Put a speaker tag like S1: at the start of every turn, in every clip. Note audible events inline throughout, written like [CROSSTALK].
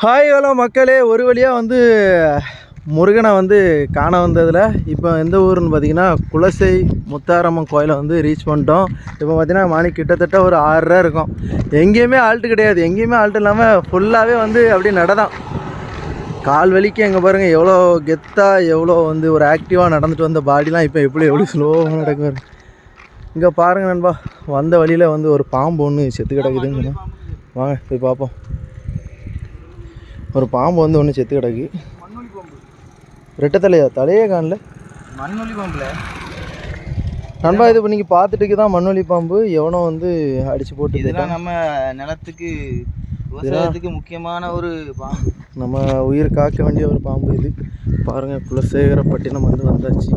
S1: Hi hello மக்களே ஒரு வழியாக வந்து முருகனை வந்து காண வந்ததில். இப்போ எந்த ஊருன்னு பார்த்தீங்கன்னா குலசை முத்தாரம்மன் கோயிலை வந்து ரீச் பண்ணிட்டோம். இப்போ பார்த்தீங்கன்னா மணி கிட்டத்தட்ட ஒரு ஆறுரூவா இருக்கும். எங்கேயுமே ஆல்ட்டு கிடையாது. எங்கேயுமே ஆல்ட்டு இல்லாமல் ஃபுல்லாகவே வந்து அப்படியே நடதான். கால் வலிக்கு எங்கே பாருங்கள் எவ்வளோ கெத்தாக எவ்வளோ வந்து ஒரு ஆக்டிவாக நடந்துட்டு வந்த பாடிலாம் இப்போ எப்படி எப்படி ஸ்லோவாக நடக்கும் இங்கே பாருங்கள் நண்பா வந்த வழியில் வந்து ஒரு பாம்பு ஒன்று செத்து கிடக்குதுங்க. வாங்க போய் பார்ப்போம். ஒரு பாம்பு வந்து ஒன்று செத்து கிடக்கு. ரெட்டை தலையா தலையே காணல.
S2: மண்ணொலி பாம்புல.
S1: நண்பா இது இப்போ நீங்கள் பார்த்துட்டு தான் மண்ணொலி பாம்பு. எவனோ வந்து அடிச்சு போட்டு
S2: இதெல்லாம் நம்ம நிலத்துக்கு விவசாயத்துக்கு முக்கியமான ஒரு பாம்பு.
S1: நம்ம உயிர் காக்க வேண்டிய ஒரு பாம்பு இது. பாருங்கள் குலசேகரப்பட்டினம் வந்து வந்தாச்சு.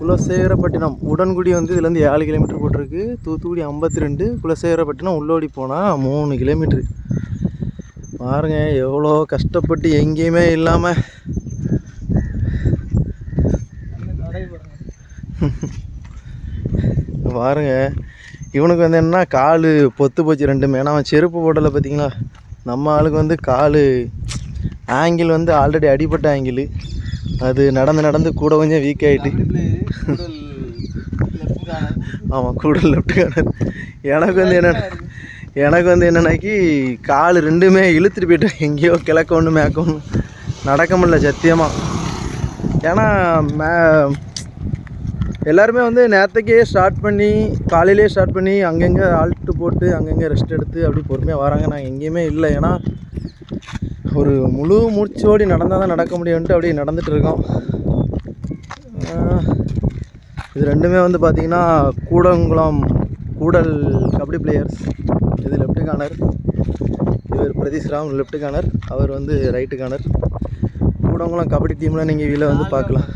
S1: குலசேகரப்பட்டினம் உடன்குடி வந்து இதுலேருந்து ஏழு கிலோமீட்டர் போட்டிருக்கு. தூத்துக்குடி ஐம்பத்தி ரெண்டு குலசேகரப்பட்டினம் உள்ளோடி போனால் மூணு கிலோமீட்ரு பாருங்க எவ்வளோ கஷ்டப்பட்டு எங்கேயுமே இல்லாமல் பாருங்க இவனுக்கு வந்து என்னன்னா கால் பொத்து போச்சு ரெண்டுமே ஏன்னா அவன் செருப்பு போடலை பார்த்தீங்களா? நம்ம ஆளுக்கு வந்து கால் ஆங்கிள் வந்து ஆல்ரெடி அடிபட்ட ஆங்கிள் அது நடந்து நடந்து கூட கொஞ்சம் வீக் ஆகிட்டு [LAUGHS] ஆமாம் கூட லெஃப்ட் எனக்கு வந்து என்னென்ன எனக்கு வந்து என்னென்னாக்கி கால் ரெண்டுமே இழுத்துட்டு போயிட்டேன் எங்கேயோ கிழக்க ஒன்று மேக்க ஒன்று நடக்க முடியல சத்தியமாக ஏன்னா மே எல்லாருமே வந்து நேரத்துக்கே ஸ்டார்ட் பண்ணி காலையிலே ஸ்டார்ட் பண்ணி அங்கங்கே ஆல்ட்டு போட்டு அங்கங்கே ரெஸ்ட் எடுத்து அப்படி பொறுமையாக வராங்க. நாங்கள் எங்கேயுமே இல்லை. ஏன்னா ஒரு முழு மூச்சோடி நடந்தால் தான் நடக்க முடியும்ன்ட்டு அப்படியே நடந்துகிட்டு இருக்கோம். இது ரெண்டுமே வந்து பார்த்திங்கன்னா கூடங்குளம் கூடல் கபடி பிளேயர்ஸ் கார்னர் இவர் பிரதீஷ் ராம் லெஃப்ட் கார்னர் அவர் வந்து ரைட்டு கார்னர் கூடங்குளம் கபடி டீமில் நீங்கள் இதில் வந்து பார்க்கலாம்.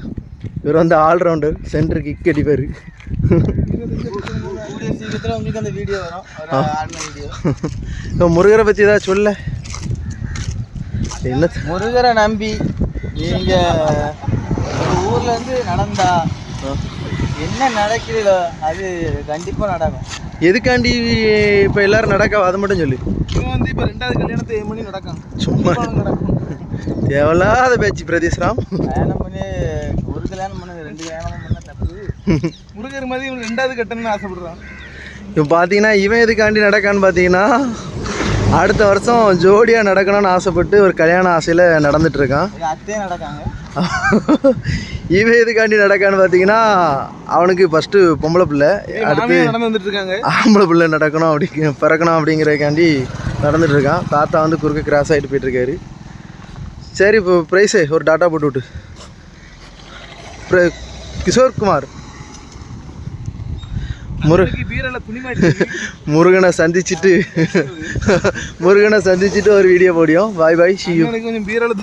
S1: இவர் வந்து ஆல்ரவுண்டர் சென்டர் கிக் அடிப்பார். முருகரை பற்றி ஏதாவது சொல்ல. என்ன?
S2: முருகரை நம்பி நீங்க ஒரு ஊர்ல இருந்து நடந்தா என்ன நடக்குதோ அது கண்டிப்பா நடக்கும்.
S1: எதுக்காண்டி இப்போ எல்லாரும் நடக்க? அதை மட்டும் சொல்லு.
S2: இவன் வந்து இப்போ ரெண்டாவது கல்யாணத்தை ஏன் பண்ணி நடக்கும்
S1: சும்மா.
S2: நடக்கும்.
S1: தேவையில்லாத பேச்சு பிரதீஷ் ராம்.
S2: கல்யாணம் பண்ணி ஒரு கல்யாணம் பண்ணது ரெண்டு கல்யாணம் பண்ண தப்பு. முருகர் மாதிரி இவன் ரெண்டாவது கட்டணும்னு ஆசைப்படுறான்.
S1: இப்போ பார்த்தீங்கன்னா இவன் எதுக்காண்டி நடக்கான்னு பார்த்தீங்கன்னா அடுத்த வருஷம் ஜோடியாக நடக்கணும்னு ஆசைப்பட்டு ஒரு கல்யாண ஆசையில் நடந்துட்டு இருக்கான்.
S2: எங்க அத்தையே நடக்காங்க. [LAUGHS]
S1: இவன் எதுக்காண்டி நடக்கான்னு பார்த்தீங்கன்னா அவனுக்கு ஃபஸ்ட்டு பொம்பளை பிள்ளை அடுத்து
S2: நடந்து வந்துட்டு இருக்காங்க
S1: ஆம்பளை பிள்ளை நடக்கணும் அப்படி பிறக்கணும் அப்படிங்கிறதுக்காண்டி நடந்துட்டு இருக்கான் தாத்தா வந்து குறுக்க கிராஸ் ஆகிட்டு போயிட்டுருக்காரு. சரி இப்போ ப்ரைஸே ஒரு டாட்டா போட்டு விட்டு. பிர- கிஷோர் குமார். முரு [LAUGHS] முருகனை சந்திச்சுட்டு முருகனை சந்திச்சுட்டு ஒரு வீடியோ போடியும் பாய் பாய்
S2: பீரல